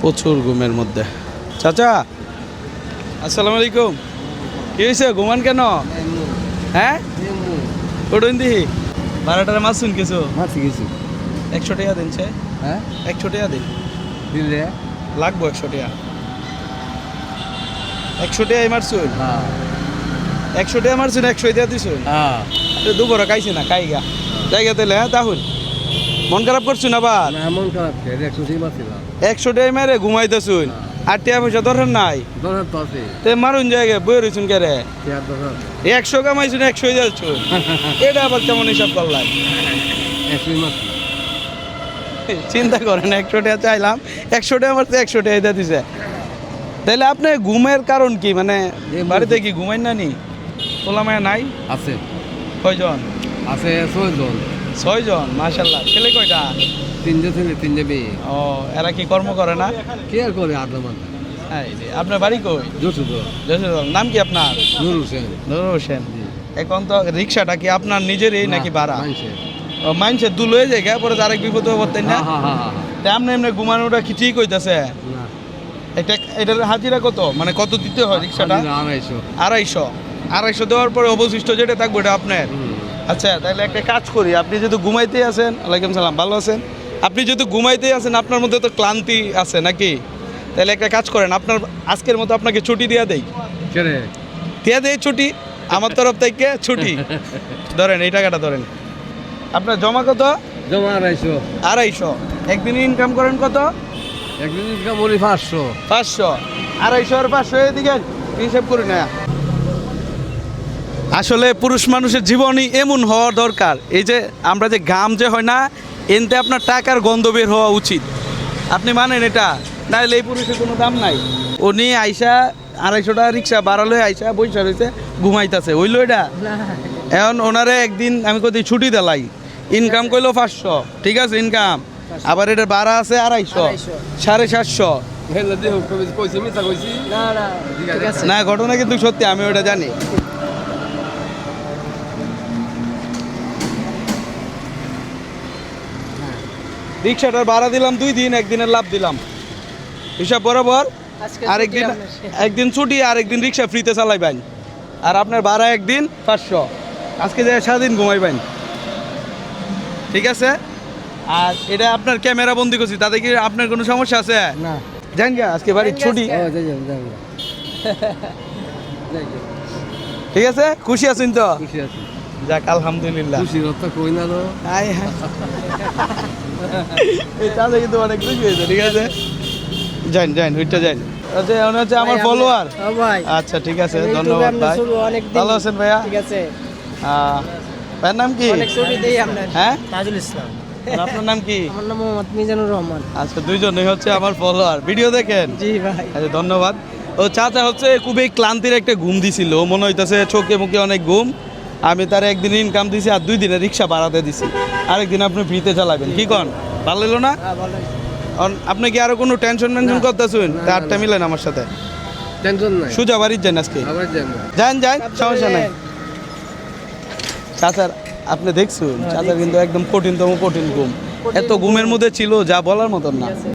প্রচুর ঘুমের মধ্যে। চাচা আসসালামু আলাইকুম। কি হয়েছে ঘুমান কেন? হ্যাঁ? ওটুন দিহি? বারোটার মাছ শুন কিছু? মাছি কিছু। একশো টাকা দিন সে হ্যাঁ? একশো টাকা দিন। দিলে লাগবো একশো টাকা। একশো টাকা মারছুন হ্যাঁ। একশো টাকা মারছুন একশো টাকা দিছুন হ্যাঁ। দুপুরে খাইছি না খাইগা জায়গা দিলে হ্যাঁ তাহুন মন খারাপ করছুন আবার? না এমন খারাপ খেয়ে একশো একশো টাকা মেরে ঘুমাইতেছুন। আর টাকা পয়সা দরকার নাই? তো মারুন জায়গা বই রইছুন কে রে? একশো কামাইছুন একশোই যাচ্ছুন। এটা আবার কেমন হিসাব করলাম? চিন্তা করেন একশো টাকা চাইলাম। একশো টাকা আমার একশো টাকা দিয়ে দিছে। তাহলে আপনি ঘুমের কারণ কি? মানে বাড়িতে কি ঘুমাই না নি? তোলামায়া নাই? আছে। কয়জন? আছে ছয়জন। ছয়জন মাশাল্লাহ ছেলে কয়টা? তিনটে ছেলে মেয়ে। ও এরা কি কর্ম করে না? কে আর করে আধা আপনার বাড়ি কই? যশোর। নাম কি আপনার? নুর হোসেন। হোসেন। এখন তো রিক্সাটা কি আপনার নিজেরই নাকি ভাড়া? মানছে। ও মাইনছে দু লয়ে যায় পরে আরেক বিপদ না? হ্যাঁ হ্যাঁ। তেমনি এমনি ঘুমানোটা কি ঠিক হইতাছে? না। এটা এটার হাজিরা কত? মানে কত দিতে হয় রিক্সাটা? আড়াইশো। আড়াইশো। আড়াইশো দেওয়ার পরে অবশিষ্ট যেটা থাকবে এটা আপনার। আচ্ছা তাহলে একটা কাজ করি। আপনি যেহেতু ঘুমাইতেই আছেন ওয়ালাইকুম সালাম ভালো আছেন? আপনি যেহেতু ঘুমাইতেই আছেন আপনার মধ্যে তো ক্লান্তি আছে নাকি? তাহলে একটা কাজ করেন আপনার আজকের মতো আপনাকে ছুটি দিয়ে দেই। রে? দিয়ে দেই ছুটি আমার তরফ থেকে ছুটি। ধরেন এই টাকাটা ধরেন। আপনার জমা কত? জমা আড়াইশো। আড়াইশো। একদিন ইনকাম করেন কত? একদিন ইনকাম করি পাঁচশো। পাঁচশো। আড়াইশো আর পাঁচশো এদিকে হিসেব করি না। আসলে পুরুষ মানুষের জীবনই এমন হওয়া দরকার। এই যে আমরা যে গাম যে হয় না এনতে আপনার টাকার গন্ধ বের হওয়া উচিত। আপনি মানেন এটা নাহলে এই পুরুষের কোনো দাম নাই। উনি আইসা আড়াইশো টাকা রিক্সা বাড়ালো আইসা বৈশা রয়েছে ঘুমাইতেছে। ওইলো এটা? এখন ওনারে একদিন আমি কোথায় ছুটি দিলাই ইনকাম করল পাঁচশো ঠিক আছে ইনকাম। আবার এটা বাড়া আছে আড়াইশো সাড়ে সাতশো। না না না ঘটনা কিন্তু সত্যি আমি ওটা জানি। রিক্সাটার ভাড়া দিলাম দুই দিন একদিনের লাভ দিলাম। হিসাব বরাবর? আজকে আরেকদিন। একদিন ছুটি আরেকদিন রিক্সা ফ্রিতে চালাইবেন। আর আপনার ভাড়া একদিন পাঁচশো। আজকে যে সারাদিন ঘুমাইবেন। ঠিক আছে? আর এটা আপনার ক্যামেরা বন্দি করছি তাতে কি আপনার কোনো সমস্যা আছে? না। জান আজকে বাড়ির ছুটি। ঠিক আছে? খুশি আছেন তো? খুশি আছি। যাক আলহামদুলিল্লাহ। খুশি কথা কই না তো আয় হায়। এই চাচা কিন্তু অনেক খুশি হয়েছে ঠিক আছে? যান যান ওইটা যান আচ্ছা উনি হচ্ছে আমার ফলোয়ার আচ্ছা ঠিক আছে ধন্যবাদ আপনার ভাই। ছবি অনেক দিন- ভালো আছেন ভাইয়া? ঠিক আছে। ভাইয়ের নাম কি? অনেক ছবি দেই আপনার। হ্যাঁ? তাজুল ইসলাম। আপনার নাম কি? আমার নাম মোহাম্মদ মিজানুর রহমান। আচ্ছা দুইজনই হচ্ছে আমার ফলোয়ার ভিডিও দেখেন? জি ভাই। আচ্ছা ধন্যবাদ। ও চাচা হচ্ছে খুবই ক্লান্তির একটা ঘুম দিছিল। মনে হইতেছে চোখে মুখে অনেক ঘুম। আমি তার একদিন ইনকাম দিছি আর দুই দিনে রিক্সা বাড়াতে দিছি। আরেকদিন আপনি ফ্রিতে চালাবেন। কি কন? ভালো লাগল না? হ্যাঁ আপনি কি আরও কোনো টেনশন মেনশন করতেছেন? আটটা মিলেন আমার সাথে। টেনশন নাই। সুজা বাড়ির যান আজকে। যান। যান সমস্যা নাই। যান। চাচার আপনি দেখছুন? হ্যাঁ, চাচার কিন্তু একদম কঠিনতম কঠিন ঘুম। এত ঘুমের মধ্যে ছিল যা বলার মতন না।